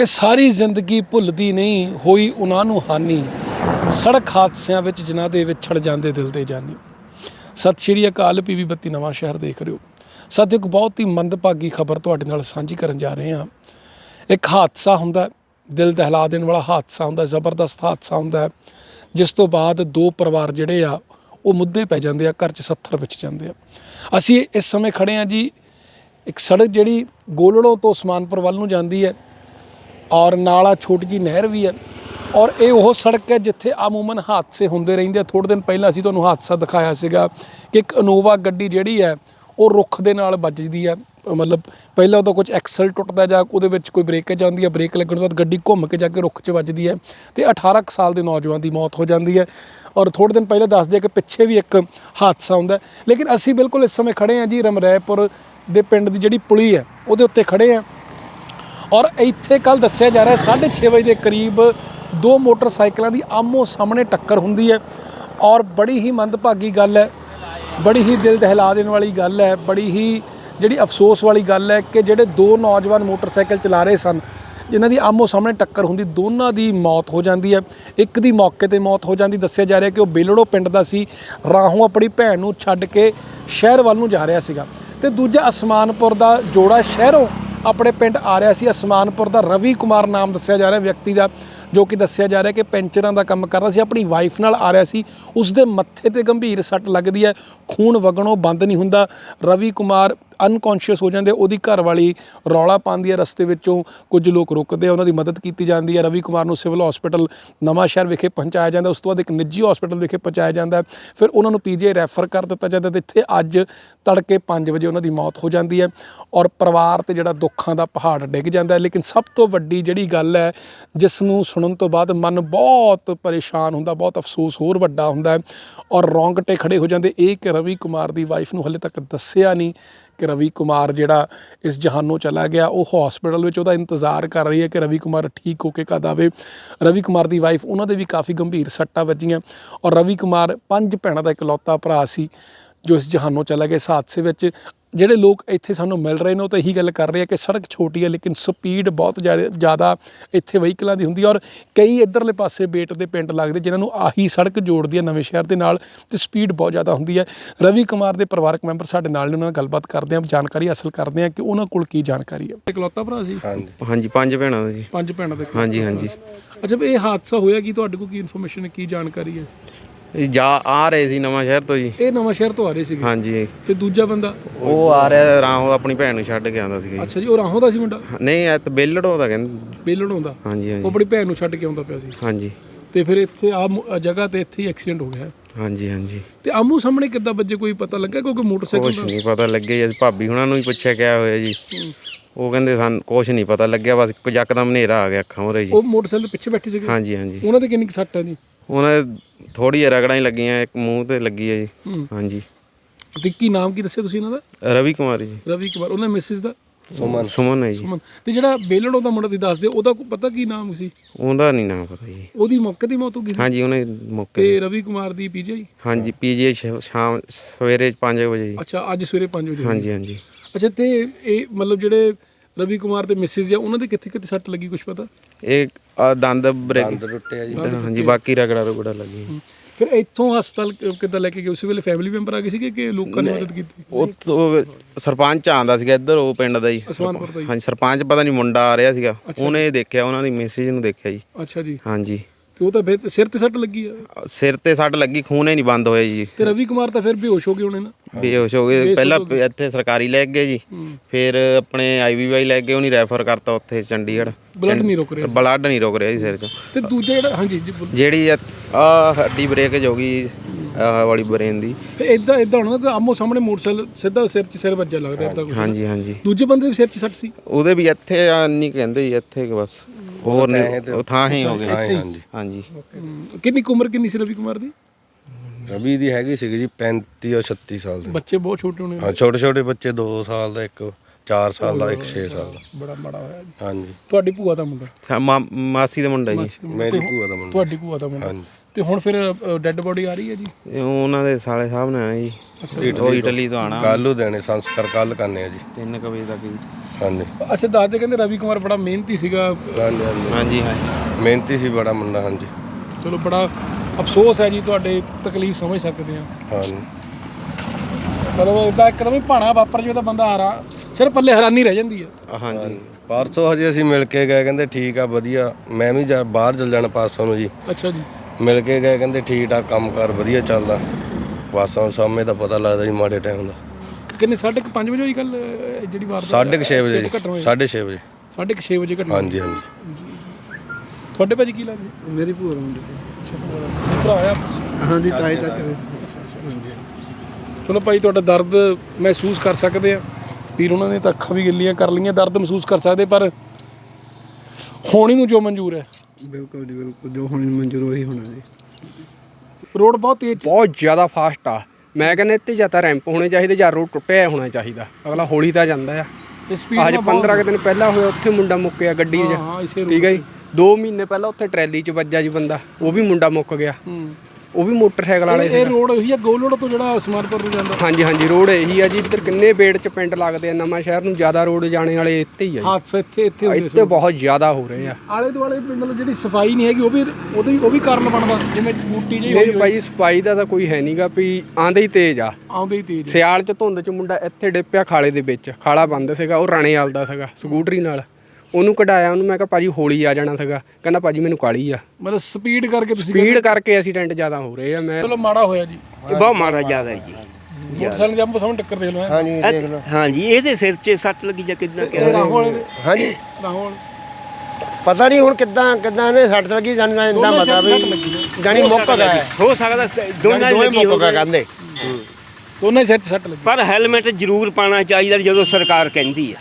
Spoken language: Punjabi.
ਕਿ ਸਾਰੀ ਜ਼ਿੰਦਗੀ ਭੁੱਲਦੀ ਨਹੀਂ ਹੋਈ ਉਹਨਾਂ ਨੂੰ ਹਾਨੀ। ਸੜਕ ਹਾਦਸਿਆਂ ਵਿੱਚ ਜਿਨ੍ਹਾਂ ਦੇ ਵਿਛੜ ਜਾਂਦੇ ਦਿਲ ਦੇ ਜਾਨੀ। ਸਤਿ ਸ਼੍ਰੀ ਅਕਾਲ ਪੀਵੀ ਬੱਤੀ ਨਵਾਂ ਸ਼ਹਿਰ ਦੇਖ ਰਹੇ ਹੋ। ਸਾਥੀਓ ਇੱਕ ਬਹੁਤ ਹੀ ਮੰਦਭਾਗੀ ਖਬਰ ਤੁਹਾਡੇ ਨਾਲ ਸਾਂਝੀ ਕਰਨ ਜਾ ਰਹੇ ਹਾਂ। ਇੱਕ ਹਾਦਸਾ ਹੁੰਦਾ ਦਿਲ ਦਹਿਲਾ ਦੇਣ ਵਾਲਾ ਹਾਦਸਾ ਹੁੰਦਾ ਜ਼ਬਰਦਸਤ ਹਾਦਸਾ ਹੁੰਦਾ ਜਿਸ ਤੋਂ ਬਾਅਦ ਦੋ ਪਰਿਵਾਰ ਜਿਹੜੇ ਆ, ਉਹ ਮੁੱਦੇ ਪੈ ਜਾਂਦੇ ਆ, ਘਰ 'ਚ 70 ਵਿੱਚ ਜਾਂਦੇ ਆ। ਅਸੀਂ ਇਸ ਸਮੇਂ ਖੜੇ ਆ ਜੀ, ਇੱਕ ਸੜਕ ਜਿਹੜੀ ਗੋਲੜੋਂ ਤੋਂ ਉਸਮਾਨਪੁਰ ਵੱਲ ਨੂੰ ਜਾਂਦੀ ਹੈ ਔਰ ਨਾਲ ਆ ਛੋਟੀ ਜੀ ਨਹਿਰ ਵੀ ਹੈ ਔਰ ਇਹ ਉਹ ਸੜਕ ਹੈ ਜਿੱਥੇ ਆਮੂਮਨ ਹਾਦਸੇ ਹੁੰਦੇ ਰਹਿੰਦੇ ਆ। ਥੋੜੇ ਦਿਨ ਪਹਿਲਾਂ ਅਸੀਂ ਤੁਹਾਨੂੰ ਹਾਦਸਾ ਦਿਖਾਇਆ ਸੀਗਾ ਕਿ ਇੱਕ ਅਨੋਵਾ ਗੱਡੀ ਜਿਹੜੀ ਹੈ, ਉਹ ਰੁੱਖ ਦੇ ਨਾਲ ਵੱਜਦੀ ਹੈ। ਮਤਲਬ ਪਹਿਲਾਂ ਉਹਦਾ ਕੁਝ ਐਕਸਲ ਟੁੱਟਦਾ ਜਾਂ ਉਹਦੇ ਵਿੱਚ ਕੋਈ ਬ੍ਰੇਕ ਜਾਂਦੀ ਹੈ, ਬ੍ਰੇਕ ਲੱਗਣ ਤੋਂ ਬਾਅਦ ਗੱਡੀ ਘੁੰਮ ਕੇ ਜਾ ਕੇ ਰੁੱਖ 'ਚ ਵੱਜਦੀ ਹੈ ਤੇ 18 ਕੁ ਸਾਲ ਦੇ ਨੌਜਵਾਨ ਦੀ ਮੌਤ ਹੋ ਜਾਂਦੀ ਹੈ। ਔਰ ਥੋੜੇ ਦਿਨ ਪਹਿਲਾਂ ਦੱਸਦੇ ਆ ਕਿ ਪਿੱਛੇ ਵੀ ਇੱਕ ਹਾਦਸਾ ਹੁੰਦਾ ਲੇਕਿਨ ਅਸੀਂ ਬਿਲਕੁਲ ਇਸ ਸਮੇਂ ਖੜੇ ਹਾਂ ਜੀ ਰਮਰੈਪੁਰ ਦੇ ਪਿੰਡ ਦੀ ਜਿਹੜੀ ਪੁਲੀ ਹੈ, ਉਹਦੇ ਉੱਤੇ ਖੜੇ ਹਾਂ। ਔਰ ਇੱਥੇ ਕੱਲ ਦੱਸਿਆ ਜਾ ਰਿਹਾ 6:30 ਵਜੇ ਦੇ ਕਰੀਬ ਦੋ ਮੋਟਰਸਾਈਕਲਾਂ ਦੀ ਆਮੋ ਸਾਹਮਣੇ ਟੱਕਰ ਹੁੰਦੀ ਹੈ ਔਰ ਬੜੀ ਹੀ ਮੰਦਭਾਗੀ ਗੱਲ ਹੈ, ਬੜੀ ਹੀ ਦਿਲ ਦਹਿਲਾ ਦੇਣ ਵਾਲੀ ਗੱਲ ਹੈ, ਬੜੀ ਹੀ ਜਿਹੜੀ ਅਫਸੋਸ ਵਾਲੀ ਗੱਲ ਹੈ ਕਿ ਜਿਹੜੇ ਦੋ ਨੌਜਵਾਨ ਮੋਟਰਸਾਈਕਲ ਚਲਾ ਰਹੇ ਸਨ, ਜਿਨ੍ਹਾਂ ਦੀ ਆਮੋ ਸਾਹਮਣੇ ਟੱਕਰ ਹੁੰਦੀ, ਦੋਨਾਂ ਦੀ ਮੌਤ ਹੋ ਜਾਂਦੀ ਹੈ। ਇੱਕ ਦੀ ਮੌਕੇ ਤੇ ਮੌਤ ਹੋ ਜਾਂਦੀ, ਦੱਸਿਆ ਜਾ ਰਿਹਾ ਕਿ ਉਹ ਬੇਲੜੋ ਪਿੰਡ ਦਾ ਸੀ, ਰਾਹੋਂ ਆਪਣੀ ਭੈਣ ਨੂੰ ਛੱਡ ਕੇ ਸ਼ਹਿਰ ਵੱਲ ਨੂੰ ਜਾ ਰਿਹਾ ਸੀਗਾ। ਤੇ ਦੂਜਾ ਅਸਮਾਨਪੁਰ ਦਾ ਜੋੜਾ ਸ਼ਹਿਰੋਂ ਆਪਣੇ ਪਿੰਡ ਆ ਰਿਹਾ ਸੀ। ਅਸਮਾਨਪੁਰ ਦਾ ਰਵੀ ਕੁਮਾਰ ਨਾਮ ਦੱਸਿਆ ਜਾ ਰਿਹਾ ਵਿਅਕਤੀ ਦਾ, ਜੋ ਕਿ ਦੱਸਿਆ ਜਾ ਰਿਹਾ ਕਿ ਪੈਂਚਰਾਂ ਦਾ ਕੰਮ ਕਰਦਾ ਸੀ। ਆਪਣੀ ਵਾਈਫ ਨਾਲ ਆ ਰਿਹਾ ਸੀ। ਉਸ ਦੇ ਮੱਥੇ ਤੇ ਗੰਭੀਰ ਸੱਟ ਲੱਗਦੀ ਹੈ। ਖੂਨ ਵਗਣੋਂ ਬੰਦ ਨਹੀਂ ਹੁੰਦਾ। ਰਵੀ ਕੁਮਾਰ ਅਨਕੌਂਸ਼ੀਅਸ ਹੋ ਜਾਂਦੇ, ਉਹਦੀ ਘਰ ਵਾਲੀ ਰੌਲਾ ਪਾਉਂਦੀ ਹੈ ਰਸਤੇ ਵਿੱਚੋਂ, ਕੁਝ ਲੋਕ ਰੁਕਦੇ ਆ, ਉਹਨਾਂ ਦੀ ਮਦਦ ਕੀਤੀ ਜਾਂਦੀ ਹੈ। ਰਵੀ ਕੁਮਾਰ ਨੂੰ ਸਿਵਲ ਹਸਪੀਟਲ ਨਵਾਂ ਸ਼ਹਿਰ ਵਿਖੇ ਪਹੁੰਚਾਇਆ ਜਾਂਦਾ, ਉਸ ਤੋਂ ਬਾਅਦ ਇੱਕ ਨਿੱਜੀ ਹਸਪੀਟਲ ਵਿਖੇ ਪਹੁੰਚਾਇਆ ਜਾਂਦਾ ਫਿਰ ਉਹਨਾਂ ਨੂੰ ਪੀਜੀ ਰੈਫਰ ਕਰ ਦਿੱਤਾ ਜਾਂਦਾ ਤੇ ਇੱਥੇ ਅੱਜ ਤੜਕੇ 5 ਵਜੇ ਉਹਨਾਂ ਦੀ ਮੌਤ ਹੋ ਜਾਂਦੀ ਹੈ ਔਰ ਪਰਿਵਾਰ ਤੇ ਜਿਹੜਾ ਦੁੱਖਾਂ ਦਾ ਪਹਾੜ ਡਿੱਗ ਜਾਂਦਾ ਹੈ। ਲੇਕਿਨ ਸਭ ਤੋਂ ਵੱਡੀ ਜਿਹੜੀ ਗੱਲ ਹੈ, ਜਿਸ ਨੂੰ ਸੁਣਨ ਤੋਂ ਬਾਅਦ ਮਨ ਬਹੁਤ ਪਰੇਸ਼ਾਨ ਹੁੰਦਾ, ਬਹੁਤ ਅਫਸੋਸ ਹੋਰ ਵੱਡਾ ਹੁੰਦਾ ਔਰ ਰੌਂਗਟੇ ਖੜੇ ਹੋ ਜਾਂਦੇ। ਇਹ ਕਿ ਰਵੀ ਕੁਮਾਰ ਦੀ ਵਾਈਫ ਨੂੰ ਹਲੇ ਤੱਕ ਦੱਸਿਆ ਨਹੀਂ ਕਿ ਰਵੀ ਕੁਮਾਰ ਜਿਹੜਾ ਇਸ ਜਹਾਨੋਂ ਚਲਾ ਗਿਆ, ਉਹ ਹਸਪੀਟਲ ਵਿੱਚ ਉਹਦਾ ਇੰਤਜ਼ਾਰ ਕਰ ਰਹੀ ਹੈ ਕਿ ਰਵੀ ਕੁਮਾਰ ਠੀਕ ਹੋ ਕੇ ਕਦ ਆਵੇ। ਰਵੀ ਕੁਮਾਰ ਦੀ ਵਾਈਫ ਉਹਨਾਂ ਦੇ ਵੀ ਕਾਫੀ ਗੰਭੀਰ ਸੱਟਾਂ ਵੱਜੀਆਂ ਔਰ ਰਵੀ ਕੁਮਾਰ ਪੰਜ ਭੈਣਾਂ ਦਾ ਇਕਲੌਤਾ ਭਰਾ ਸੀ ਜੋ ਇਸ ਜਹਾਨੋਂ ਚਲਾ ਗਿਆ ਇਸ ਹਾਦਸੇ ਵਿੱਚ ਜਿਹੜੇ ਲੋਕ ਇੱਥੇ ਸਾਨੂੰ ਮਿਲ ਰਹੇ ਨੇ ਉਹ ਤਾਂ ਇਹੀ ਗੱਲ ਕਰ ਰਹੇ ਆ ਕਿ ਸੜਕ ਛੋਟੀ ਹੈ ਲੇਕਿਨ ਸਪੀਡ ਬਹੁਤ ਜ਼ਿਆਦਾ- ਜ਼ਿਆਦਾ ਇੱਥੇ ਵਹੀਕਲਾਂ ਦੀ ਹੁੰਦੀ ਹੈ ਔਰ ਕਈ ਇਧਰਲੇ ਪਾਸੇ ਬੇਟ ਦੇ ਪਿੰਡ ਲੱਗਦੇ ਜਿਨ੍ਹਾਂ ਨੂੰ ਆਹੀ ਸੜਕ ਜੋੜਦੀ ਹੈ ਨਵੇਂ ਸ਼ਹਿਰ ਦੇ ਨਾਲ ਤੇ ਸਪੀਡ ਬਹੁਤ ਜ਼ਿਆਦਾ ਹੁੰਦੀ ਹੈ ਰਵੀ ਕੁਮਾਰ ਦੇ ਪਰਿਵਾਰਕ ਮੈਂਬਰ ਸਾਡੇ ਨਾਲ ਨੇ ਉਹਨਾਂ ਨਾਲ ਗੱਲਬਾਤ ਕਰਦੇ ਹਾਂ ਜਾਣਕਾਰੀ ਹਾਸਲ ਕਰਦੇ ਹਾਂ ਕਿ ਉਹਨਾਂ ਕੋਲ ਕੀ ਜਾਣਕਾਰੀ ਹੈ ਇਕਲੌਤਾ ਭਰਾ ਸੀ? ਹਾਂਜੀ। ਹਾਂਜੀ ਪੰਜ ਭੈਣਾਂ ਦਾ ਜੀ। ਪੰਜ ਭੈਣਾਂ ਦੇ ਹਾਂਜੀ ਹਾਂਜੀ। ਅੱਛਾ ਇਹ ਹਾਦਸਾ ਹੋਇਆ ਕੀ? ਤੁਹਾਡੇ ਕੋਲ ਕੀ ਇਨਫੋਰਮੇਸ਼ਨ ਹੈ ਕੀ ਜਾਣਕਾਰੀ ਹੈ? ਜਾ ਆ ਰਹੇ ਸੀ ਨਵਾਂ ਸ਼ਹਿਰ ਤੋਂ ਜੀ। ਇਹ ਨਵਾਂ ਸ਼ਹਿਰ ਤੋਂ ਆ ਰਹੇ ਸੀਗੇ? ਹਾਂਜੀ। ਤੇ ਦੂਜਾ ਬੰਦਾ? ਉਹ ਆ ਰਿਹਾ ਰਾਹੋਂ ਆਪਣੀ ਭੈਣ ਨੂੰ ਛੱਡ ਕੇ ਆਉਂਦਾ ਸੀਗਾ ਜੀ। ਅੱਛਾ ਜੀ ਉਹ ਰਾਹੋਂ ਦਾ ਸੀ ਮੁੰਡਾ? ਨਹੀਂ ਇਹ ਤਾਂ ਬੇਲੜੋਂ ਦਾ ਕਹਿੰਦੇ। ਬੇਲਣ ਹੁੰਦਾ ਹਾਂਜੀ ਉਹ ਹਾਂਜੀ ਆਪਣੀ ਭੈਣ ਨੂੰ ਛੱਡ ਕੇ ਆਉਂਦਾ ਪਿਆ ਸੀ। ਹਾਂਜੀ। ਤੇ ਫਿਰ ਇੱਥੇ ਆ ਜਗ੍ਹਾ ਤੇ ਇੱਥੇ ਹੀ ਐਕਸੀਡੈਂਟ ਹੋ ਗਿਆ। ਹਾਂਜੀ ਹਾਂਜੀ। ਤੇ ਆਮੂ ਸਾਹਮਣੇ ਕਿੱਦਾਂ ਵੱਜੇ ਕੋਈ ਪਤਾ ਲੱਗਾ ਕਿਉਂਕਿ ਮੋਟਰਸਾਈਕਲ ਕੁਛ ਨਹੀਂ ਪਤਾ ਲੱਗਿਆ ਜੀ ਭਾਬੀ ਹੁਣਾਂ ਨੂੰ ਹੀ ਪੁੱਛਿਆ ਕਿਆ ਹੋਇਆ ਜੀ। ਉਹ ਕਹਿੰਦੇ ਸਾਨੂੰ ਕੁਛ ਨਹੀਂ ਪਤਾ ਲੱਗਿਆ ਬਸ ਇੱਕੋ ਯਕਦਮ ਹਨੇਰਾ ਆ ਗਿਆ ਅੱਖਾਂ ਉਰੇ ਜੀ। ਉਹ ਮੋਟਰਸਾਈਕਲ ਦੇ ਪਿੱਛੇ ਬੈਠੇ ਸੀਗੇ? ਹਾਂਜੀ ਹਾਂਜੀ। ਉਹਨਾਂ ਦੇ ਕਿੰਨੀ ਕੁ ਸੱਟ ਹੈ ਜੀ? ਉਹਨਾਂ ਥੋੜੀ ਰਗੜਾਂ ਹੀ ਲੱਗੀਆਂ ਇੱਕ ਮੂੰਹ ਤੇ ਲੱਗੀ ਹੈ ਜੀ। ਹੂੰ। ਹਾਂਜੀ। ਤੇ ਕੀ ਨਾਮ ਕੀ ਦੱਸਿਆ ਤੁਸੀਂ ਇਹਨਾਂ ਦਾ? ਰਵੀ ਕੁਮਾਰ ਜੀ। ਰਵੀ ਕੁਮਾਰ ਉਹਨਾਂ ਮਿਸਿਸ ਦਾ? ਸੁਮਨ। ਸੁਮਨ ਹੈ ਜੀ। ਸੁਮਨ। ਤੇ ਜਿਹੜਾ ਬੇਲੜੋਂ ਦਾ ਮੁੰਡਾ ਤੁਸੀਂ ਦੱਸਦੇ ਹੋ, ਉਹਦਾ ਕੋਈ ਪਤਾ ਕੀ ਨਾਮ ਸੀ? ਉਹਦਾ ਨਹੀਂ ਨਾਮ ਪਤਾ ਜੀ। ਉਹਦੀ ਮੌਕੇ ਦੀ ਮੌਤ ਹੋ ਗਈ ਸੀ? ਹਾਂਜੀ ਉਹਨੇ ਮੌਕੇ ਤੇ ਰਵੀ ਕੁਮਾਰ ਦੀ ਪੀਜੀਆਈ ਹਾਂਜੀ ਪੀਜੀ ਸ਼ਾਮ ਸਵੇਰੇ 5 ਵਜੇ ਜੀ। ਅੱਛਾ ਅੱਜ ਸਵੇਰੇ 5 ਵਜੇ। ਹਾਂਜੀ ਹਾਂਜੀ। ਅੱਛਾ ਤੇ ਇਹ ਮਤਲਬ ਜਿਹੜੇ ਰਵੀ ਕੁਮਾਰ ਦੇ ਮਿਸਿਸ ਆ ਉਹਨਾਂ ਦੇ ਕਿੱਥੇ ਕਿੱਥੇ ਸੱਟ ਲੱਗੀ ਕੁਝ ਪਤਾ? ਇਹ ਆਹ ਦੰਦ ਬ੍ਰੇਕ ਦੰਦ ਟੁੱਟਿਆ ਜੀ। ਹਾਂਜੀ ਬਾਕੀ ਰਗੜਾ ਰਗੜਾ ਲੱਗੀ ਫਿਰ ਇੱਥੋਂ ਹਸਪਤਾਲ ਕਿ- ਕਿੱਦਾਂ ਲੈ ਕੇ ਗਏ? ਉਸ ਵੇਲੇ ਫੈਮਿਲੀ ਮੈਂਬਰ ਆ ਗਏ ਸੀਗੇ ਕਿ ਲੋਕਾਂ ਨੇ ਮਦਦ ਕੀਤੀ? ਉਹ ਤੋਂ ਸਰਪੰਚ ਆਂਦਾ ਸੀਗਾ ਇੱਧਰ ਉਹ ਪਿੰਡ ਦਾ ਜੀ। ਉਸਮਾਨਪੁਰ ਦਾ ਜੀ। ਹਾਂਜੀ ਸਰਪੰਚ ਪਤਾ ਨਹੀਂ ਮੁੰਡਾ ਆ ਰਿਹਾ ਸੀਗਾ। ਉਹਨੇ ਦੇਖਿਆ ਉਹਨਾਂ ਦੀ ਮੈਸੇਜ ਨੂੰ ਦੇਖਿਆ ਜੀ। ਅੱਛਾ ਜੀ। ਹਾਂਜੀ। ਤੇ ਉਹ ਤਾਂ ਫਿਰ ਸਿਰ ਤੇ ਸੱਟ ਲੱਗੀ ਆ? ਸਿਰ ਤੇ ਸੱਟ ਲੱਗੀ ਖੂਨ ਹੀ ਨਹੀਂ ਬੰਦ ਹੋਇਆ ਜੀ। ਤੇ ਰਵੀ ਕੁਮਾਰ ਤਾਂ ਫਿਰ ਬੇਹੋਸ਼ ਹੋ ਗਏ ਹੋਣੇ ਨਾ। ਬੇਹੋਸ਼ ਹੋ ਗਏ। ਪਹਿਲਾਂ ਇੱਥੇ ਸਰਕਾਰੀ ਲੈ ਗਏ ਜੀ। ਫਿਰ ਆਪਣੇ ਆਈਵੀਵਾਈ ਲੈ ਗਏ ਉਹਨੇ ਰੈਫਰ ਕਰਤਾ ਉੱਥੇ ਚੰਡੀਗੜ੍ਹ। ਬਲੱਡ ਨਹੀਂ ਰੁਕ ਰਿਹਾ ਬਲੱਡ ਨਹੀਂ ਰੁਕ ਰਿਹਾ ਜੀ ਸਿਰ 'ਚੋਂ। ਤੇ ਦੂਜਾ ਜਿਹੜਾ ਹਾਂਜੀ। ਜਿਹੜੀ ਆ ਹੱਡੀ ਬ੍ਰੇਕੇਜ ਹੋ ਗਈ ਆਹ ਵਾਲੀ ਬ੍ਰੇਨ ਦੀ। ਤੇ ਇਦਾਂ ਇਦਾਂ ਹੋਣਾ ਨਾ ਆਮੋ ਸਾਹਮਣੇ ਮੋਟਰਸਾਈਕਲ ਸਿੱਧਾ ਸਿਰ 'ਚ ਸਿਰ ਵੱਜਿਆ ਲੱਗਦਾ ਇਦਾਂ ਕੁਝ ਹਾਂਜੀ ਹਾਂਜੀ। ਦੂਜੇ ਬੰਦੇ ਦੇ ਸਿਰ 'ਚ ਸੱਟ ਸੀ? ਉਹਦੇ ਵੀ ਇੱਥੇ ਆ ਨਹੀਂ ਕਹਿੰਦੇ ਜੀ ਇੱਥੇ ਕਿ ਬਸ। ਹੋਰ ਨਹੀਂ ਉਹ ਥਾਂ ਹੀ ਹੋ ਗਿਆ ਹਾਂਜੀ। ਹਾਂਜੀ ਕਿੰਨੀ ਉਮਰ ਕਿੰਨੀ ਸੀ ਰਵੀ ਕੁਮਾਰ ਦੀ? ਰਵੀ ਦੀ ਹੈਗੀ ਸੀਗੀ ਜੀ 35 ਔਰ 36 ਸਾਲ ਦੀ। ਬੱਚੇ ਬਹੁਤ ਛੋਟੇ ਹੋਣੇ ਹਾਂ ਛੋਟੇ ਛੋਟੇ ਬੱਚੇ 2 ਸਾਲ ਦਾ ਇੱਕ 4 ਸਾਲ ਦਾ ਇੱਕ 6 ਸਾਲ ਦਾ। ਬੜਾ ਮਾੜਾ ਹੋਇਆ ਜੀ। ਹਾਂਜੀ। ਤੁਹਾਡੀ ਭੂਆ ਦਾ ਮੁੰਡਾ? ਸਾ- ਮਾ- ਮਾਸੀ ਦਾ ਮੁੰਡਾ ਜੀ। ਮੇਰੀ ਭੂਆ ਦਾ ਮੁੰਡਾ। ਤੁਹਾਡੀ ਭੂਆ ਦਾ ਮੁੰਡਾ। ਹਾਂਜੀ। ਤੇ ਹੁਣ ਫਿਰ ਡੈੱਡ ਬੋਡੀ ਆ ਰਹੀ ਹੈ ਜੀ? ਇਹ ਉਹਨਾਂ ਦੇ ਸਾਲੇ ਸਾਹਿਬ ਨੇ ਆਣਾ ਜੀ। ਉਹ ਇਟਲੀ ਤੋਂ ਆਣਾ ਕੱਲ੍ਹ ਨੂੰ ਦੇਣੇ ਸੰਸਕਾਰ ਕੱਲ ਕਰਨੇ ਆ ਜੀ। 3 ਵਜੇ ਤੱਕ ਜੀ। ਹਾਂਜੀ। ਅੱਛਾ ਦੱਸਦੇ ਕਹਿੰਦੇ ਰਵੀ ਕੁਮਾਰ ਬੜਾ ਮਿਹਨਤੀ ਸੀਗਾ। ਹਾਂਜੀ ਹਾਂਜੀ। ਹਾਂਜੀ ਹਾਂਜੀ। ਮਿਹਨਤੀ ਸੀ ਬੜਾ ਮੁੰਡਾ ਹਾਂਜੀ। ਚਲੋ ਬੜਾ ਅਫਸੋਸ ਹੈ ਜੀ ਤੁਹਾਡੇ ਤਕਲੀਫ ਸਮਝ ਸਕਦੇ ਆ ਹਾਂਜੀ ਚਲੋ ਇਦਾਂ ਇੱਕਦਮ ਹੀ ਭਾਣਾ ਵਾਪਰ ਜੇ ਤਾਂ ਬੰਦਾ ਹਾਰਾ ਸਿਰ ਪੱਲੇ ਹੈਰਾਨੀ ਰਹਿ ਜਾਂਦੀ ਆ ਹਾਂਜੀ। ਪਰਸੋਂ ਹਜੇ ਅਸੀਂ ਮਿਲ ਕੇ ਗਏ ਕਹਿੰਦੇ ਠੀਕ ਆ ਵਧੀਆ। ਮੈਂ ਵੀ ਜਾ ਬਾਹਰ ਚਲ ਜਾਣਾ ਪਰਸੋਂ ਨੂੰ ਜੀ। ਅੱਛਾ ਜੀ। ਮਿਲ ਕੇ ਗਏ ਕਹਿੰਦੇ ਠੀਕ ਠਾਕ ਕੰਮਕਾਰ ਵਧੀਆ ਚੱਲਦਾ। ਹੁਣ ਸਾਹਮਣੇ ਤਾਂ ਪਤਾ ਲੱਗਦਾ ਜੀ ਮਾੜੇ ਟਾਈਮ ਦਾ। ਕਿੰਨੇ 5:30 ਵਜੇ ਹੋਈ ਕੱਲ ਜਿਹੜੀ ਵਾਰ 6:30 ਵਜੇ ਜੀ 6:30 ਵਜੇ। 6:30 ਵਜੇ ਘਟਨਾ ਹਾਂਜੀ ਹਾਂਜੀ। ਤੁਹਾਡੇ ਭਾਜੀ ਕੀ ਲੱਗਦਾ? ਮੇਰੀ ਭੂਆ ਦਾ ਮੁੰਡਾ। ਅੱਛਾ ਭਰਾ ਆ ਹਾਂਜੀ ਤਾਈ ਤੱਕ ਹਾਂਜੀ। ਚਲੋ ਭਾਈ ਤੁਹਾਡਾ ਦਰਦ ਮਹਿਸੂਸ ਕਰ ਸਕਦੇ ਆ। ਵੀਰ ਉਹਨਾਂ ਨੇ ਤਾਂ ਅੱਖਾਂ ਵੀ ਗਿੱਲੀਆਂ ਕਰ ਲਈਆਂ ਦਰਦ ਮਹਿਸੂਸ ਕਰ ਸਕਦੇ ਪਰ ਹੋਣੀ ਨੂੰ ਜੋ ਮਨਜ਼ੂਰ ਹੈ। ਬਿਲਕੁਲ ਜੀ ਬਿਲਕੁਲ। ਜੋ ਹੁਣ ਮਨਜ਼ੂਰ ਉਹੀ ਹੋਣਾ ਜੀ। ਰੋਡ ਬਹੁਤ ਤੇਜ਼ ਬਹੁਤ ਜ਼ਿਆਦਾ ਫਾਸਟ ਆ। ਮੈਂ ਕਹਿੰਦਾ ਇੱਥੇ ਜਾਂ ਤਾਂ ਰੈਂਪ ਹੋਣੇ ਚਾਹੀਦੇ ਜਾਂ ਰੋਡ ਟੁੱਟਿਆ ਹੋਣਾ ਚਾਹੀਦਾ। ਅਗਲਾ ਹੌਲੀ ਤਾਂ ਜਾਂਦਾ ਆ। ਤੇ ਸਪੀਡ ਅੱਜ 15 ਕੁ ਦਿਨ ਪਹਿਲਾਂ ਹੋਇਆ ਉੱਥੇ ਮੁੰਡਾ ਮੁੱਕਿਆ ਗੱਡੀ 'ਚ। ਹਾਂ ਇਸੇ ਠੀਕ ਹੈ ਜੀ? 2 ਮਹੀਨੇ ਪਹਿਲਾਂ ਉੱਥੇ ਟਰੈਲੀ 'ਚ ਵੱਜਾ ਜੀ ਬੰਦਾ ਉਹ ਵੀ ਮੁੰਡਾ ਮੁੱਕ ਗਿਆ। ਹੂੰ। ਉਹ ਵੀ ਮੋਟਰਸਾਈਕਲ ਵਾਲੇ ਇਹ ਰੋਡ ਉਹੀ ਆ ਗੋਲੋੜ ਤੋਂ ਜਿਹੜਾ ਉਸਮਾਨਪੁਰ ਨੂੰ ਜਾਂਦਾ। ਹਾਂਜੀ ਹਾਂਜੀ ਰੋਡ ਇਹੀ ਆ ਜੀ ਇੱਧਰ ਕਿੰਨੇ ਬੇੜ 'ਚ ਪਿੰਡ ਲੱਗਦੇ ਆ ਨਵਾਂ ਸ਼ਹਿਰ ਨੂੰ ਜ਼ਿਆਦਾ ਰੋਡ ਜਾਣੇ ਵਾਲੇ ਇੱਥੇ ਹੀ ਆ ਹਾਦਸੇ ਇੱਥੇ ਇੱਥੇ ਜੀ ਹੁੰਦੇ ਇੱਥੇ ਬਹੁਤ ਜ਼ਿਆਦਾ ਹੋ ਰਹੇ ਆ। ਆਲੇ ਦੁਆਲੇ ਮਤਲਬ ਜਿਹੜੀ ਸਫ਼ਾਈ ਨਹੀਂ ਹੈਗੀ ਉਹ ਵੀ ਉਹਦੇ ਵੀ ਉਹ ਵੀ ਕਾਰਨ ਬਣਦਾ ਜਿਵੇਂ ਬੂਟੀ ਜਿਹੀ ਹੋਈ ਨਹੀਂ ਭਾਈ ਸਪਾਈ ਦਾ ਤਾਂ ਕੋਈ ਹੈ ਨਹੀਂਗਾ ਵੀ ਆਂਦੇ ਹੀ ਤੇਜ਼ ਆ। ਆਉਂਦੇ ਹੀ ਤੇਜ਼ ਸਿਆਲ ਚ ਧੁੰਦ ਚ ਮੁੰਡਾ ਇੱਥੇ ਡਿੱਪਿਆ ਖਾਲੇ ਦੇ ਵਿੱਚ ਖਾਲਾ ਬੰਦ ਸੀਗਾ ਉਹ ਰਾਣੇ ਵਾਲ ਦਾ ਸੀਗਾ ਸਕੂਟਰੀ ਨਾਲ। ਉਹਨੂੰ ਕਢਾਇਆ ਉਹਨੂੰ ਮੈਂ ਕਿਹਾ ਭਾਜੀ ਹੌਲੀ ਆ ਜਾਣਾ ਸੀਗਾ। ਕਹਿੰਦਾ ਭਾਜੀ ਮੈਨੂੰ ਕਾਲੀ ਆ। ਮਤਲਬ ਸਪੀਡ ਕਰਕੇ ਤੁਸੀਂ ਸਪੀਡ ਕਰਕੇ ਐਕਸੀਡੈਂਟ ਜ਼ਿਆਦਾ ਹੋ ਰਹੇ ਆ ਮੈਂ ਚਲੋ ਮਾੜਾ ਹੋਇਆ ਜੀ। ਬਹੁਤ ਮਾੜਾ ਜ਼ਿਆਦਾ ਜੀ। ਮੋਟਰਸਾਈਕਲ ਜੰਪ ਸਾਹਮਣੇ ਟੱਕਰ ਦੇ ਲੋ ਹੈ। ਇਹ- ਹਾਂਜੀ ਇਹਦੇ ਸਿਰ 'ਚ ਸੱਟ ਲੱਗੀ ਜਾਂ ਕਿੱਦਾਂ ਕਿਹਾ? ਰਾਹੋਲ ਹਾਂਜੀ। ਰਾਹੋਲ ਪਤਾ ਨਹੀਂ ਹੁਣ ਕਿੱਦਾਂ ਕਿੱਦਾਂ ਨੇ ਸੱਟ ਲੱਗੀ ਸਾਨੂੰ ਇੰਦਾ ਪਤਾ ਵੀ ਜਾਨੀ ਮੁੱਕ ਗਿਆ। ਹੈ ਹੋ ਸਕਦਾ ਸ- ਦੋਨਾਂ ਜਾਨੀ ਦੋਵੇਂ ਲੱਗੀ ਮੁੱਕ ਗਿਆ ਹੋਵੇ ਕਹਿੰਦੇ। ਦੋਨਾਂ ਹੀ ਸਿਰ 'ਚ ਸੱਟ ਲੱਗੀ। ਪਰ ਹੈਲਮਟ ਜ਼ਰੂਰ ਪਾਣਾ ਚਾਹੀਦਾ ਜਦੋਂ ਸਰਕਾਰ ਕਹਿੰਦੀ ਆ।